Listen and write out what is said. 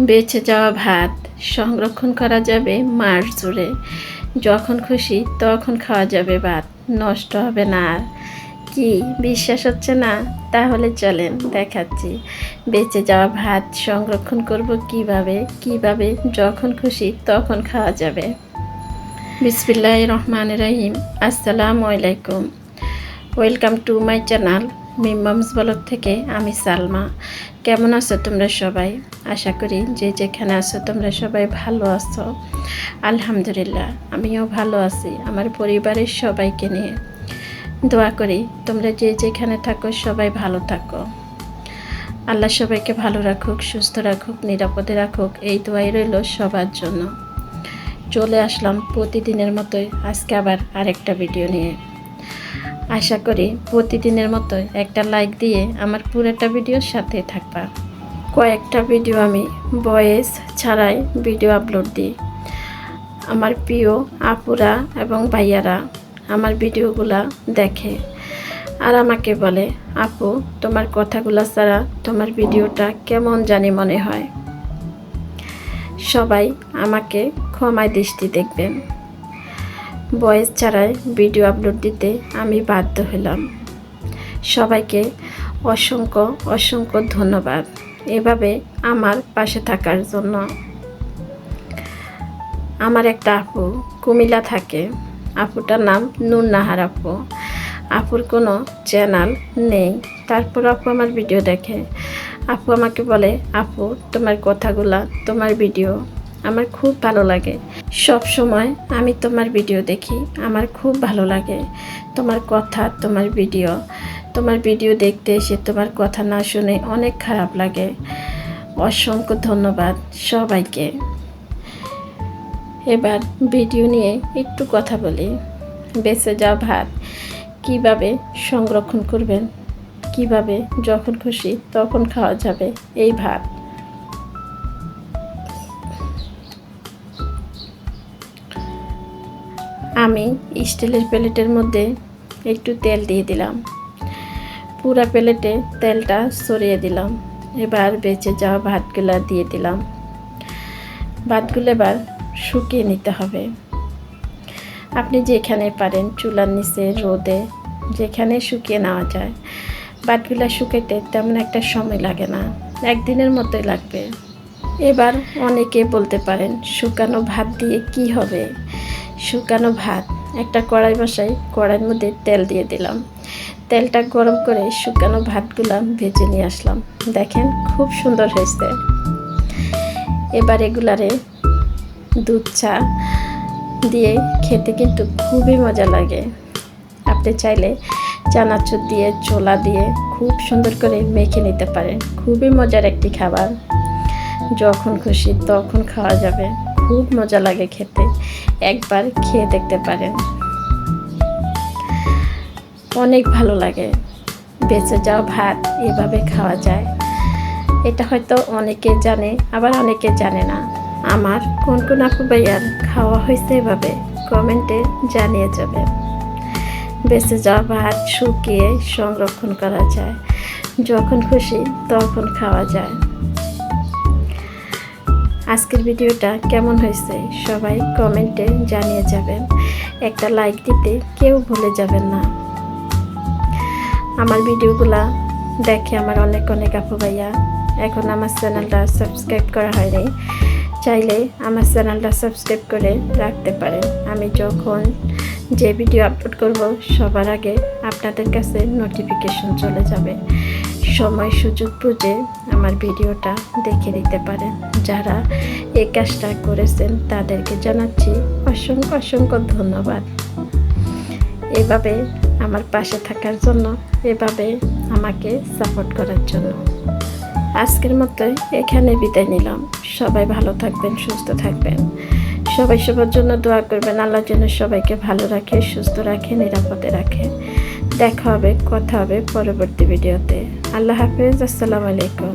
বেঁচে যাওয়া ভাত সংরক্ষণ করা যাবে মাস জুড়ে যখন খুশি তখন খাওয়া যাবে ভাত। নষ্ট হবে না আর। কি বিশ্বাস হচ্ছে না? তাহলে চলেন, দেখাচ্ছি। বেঁচে যাওয়া ভাত সংরক্ষণ করব কীভাবে? কীভাবে? যখন খুশি তখন খাওয়া যাবে। বিসমিল্লাহ রহমান রাহিম। আসসালামু আলাইকুম। ওয়েলকাম টু মাই চ্যানেল মিমমস ব্লগ থেকে আমি সালমা। কেমন আছো তোমরা সবাই? আশা করি যে যেখানে আছো তোমরা সবাই ভালো আছো। আলহামদুলিল্লাহ, আমিও ভালো আছি, আমার পরিবারের সবাইকে নিয়ে। দোয়া করি তোমরা যে যেখানে থাকো সবাই ভালো থাকো। আল্লাহ সবাইকে ভালো রাখুক, সুস্থ রাখুক, নিরাপদে রাখুক, এই দোয়াই রইল সবার জন্য। চলে আসলাম প্রতিদিনের মতোই আজকে আবার আরেকটা ভিডিও নিয়ে। আশা করি প্রতিদিনের মতো একটা লাইক দিয়ে আমার পুরোটা ভিডিওর সাথে থাকবা। কয়েকটা ভিডিও আমি ভয়েস ছাড়াই ভিডিও আপলোড দিই। আমার প্রিয় আপুরা এবং ভাইয়ারা আমার ভিডিওগুলা দেখে। আর আমাকে বলে, আপু, তোমার কথাগুলো ছাড়া তোমার ভিডিওটা কেমন জানি মনে হয়। সবাই আমাকে ক্ষমায় দৃষ্টি দেখবেন। বয়েস ছাড়াই ভিডিও আপলোড দিতে আমি বাধ্য হলাম। সবাইকে অসংখ্য অসংখ্য ধন্যবাদ। এভাবে আমার পাশে থাকার জন্য। আমার একটা আপু, কুমিল্লা থাকে। আপুটার নাম নুন নাহার আপু। আপুর কোনো চ্যানেল নেই। তারপর আপু আমার ভিডিও দেখে। আপু আমাকে বলে, আপু, তোমার কথাগুলা, তোমার ভিডিও আমার খুব ভালো লাগে। সব সময় আমি তোমার ভিডিও দেখি, আমার খুব ভালো লাগে। তোমার কথা, তোমার ভিডিও তোমার ভিডিও দেখতে এসে তোমার কথা না শুনে অনেক খারাপ লাগে। অসংখ্য ধন্যবাদ সবাইকে। এবার ভিডিও নিয়ে একটু কথা বলি। বেঁচে যাওয়া ভাত। কীভাবে সংরক্ষণ করবেন? কীভাবে যখন খুশি তখন খাওয়া যাবে এই ভাত। আমি স্টিলের প্লেটের মধ্যে একটু তেল দিয়ে দিলাম। পুরা প্লেটে তেলটা সরিয়ে দিলাম। এবার বেঁচে যাওয়া ভাতগুলো দিয়ে দিলাম। ভাতগুলো এবার শুকিয়ে নিতে হবে। আপনি যেখানে পারেন চুলার নিচে, রোদে, যেখানে শুকিয়ে নেওয়া যায়। ভাতগুলা শুকাইতে তেমন একটা সময় লাগে না, একদিনের মতোই লাগবে। এবার অনেকে বলতে পারেন, শুকানো ভাত দিয়ে কি হবে? শুকানো ভাত, একটা কড়াই বসাই, কড়াইয়ের মধ্যে তেল দিয়ে দিলাম। তেলটা গরম করে শুকানো ভাতগুলো ভেজে নিয়ে আসলাম। দেখেন খুব সুন্দর হয়েছে। এবার এগুলারে দুধ, চা দিয়ে খেতে কিন্তু খুবই মজা লাগে। আপনি চাইলে চানাচুর দিয়ে, ছোলা দিয়ে খুব সুন্দর করে মেখে নিতে পারেন। খুবই মজার একটি খাবার। যখন খুশি তখন খাওয়া যাবে। খুব মজা লাগে খেতে। একবার খেয়ে দেখতে পারেন। অনেক ভালো লাগে। বেঁচে যাওয়া ভাত এভাবে খাওয়া যায়। এটা হয়তো অনেকে জানে, আবার অনেকে জানে না। আমার কোন কোন আপু ভাইয়ার খাওয়া হয়েছে এভাবে কমেন্টে জানিয়ে যাবে বেঁচে যাওয়া ভাত শুকিয়ে সংরক্ষণ করা যায়। যখন খুশি তখন খাওয়া যায়। আজকের ভিডিওটা কেমন হয়েছে সবাই কমেন্টে জানিয়ে যাবেন। একটা লাইক দিতে কেউ ভুলে যাবেন না। আমার ভিডিওগুলা দেখে আমার অনেক অনেক আপু ভাইয়া। এখন আমার চ্যানেলটা সাবস্ক্রাইব করা হয়নি চাইলে আমার চ্যানেলটা সাবস্ক্রাইব করে রাখতে পারেন। আমি যখন যে ভিডিও আপলোড করব, সবার আগে আপনাদের কাছে নোটিফিকেশন চলে যাবে। সময় সুযোগ বুঝে আমার ভিডিওটা দেখে দিতে পারেন। যারা এই কাজটা করেছেন, তাদেরকে জানাচ্ছি অসংখ্য অসংখ্য ধন্যবাদ। এভাবে আমার পাশে থাকার জন্য, এভাবে আমাকে সাপোর্ট করার জন্য। আজকের মতো এখানে বিদায় নিলাম। সবাই ভালো থাকবেন, সুস্থ থাকবেন। সবাই সবার জন্য দোয়া করবেন, আল্লাহর জন্য সবাইকে ভালো রাখে, সুস্থ রাখে, নিরাপদে রাখে। দেখা হবে, কথা হবে পরবর্তী ভিডিওতে। আল্লাহ হাফেজ, আসসালামু আলাইকুম।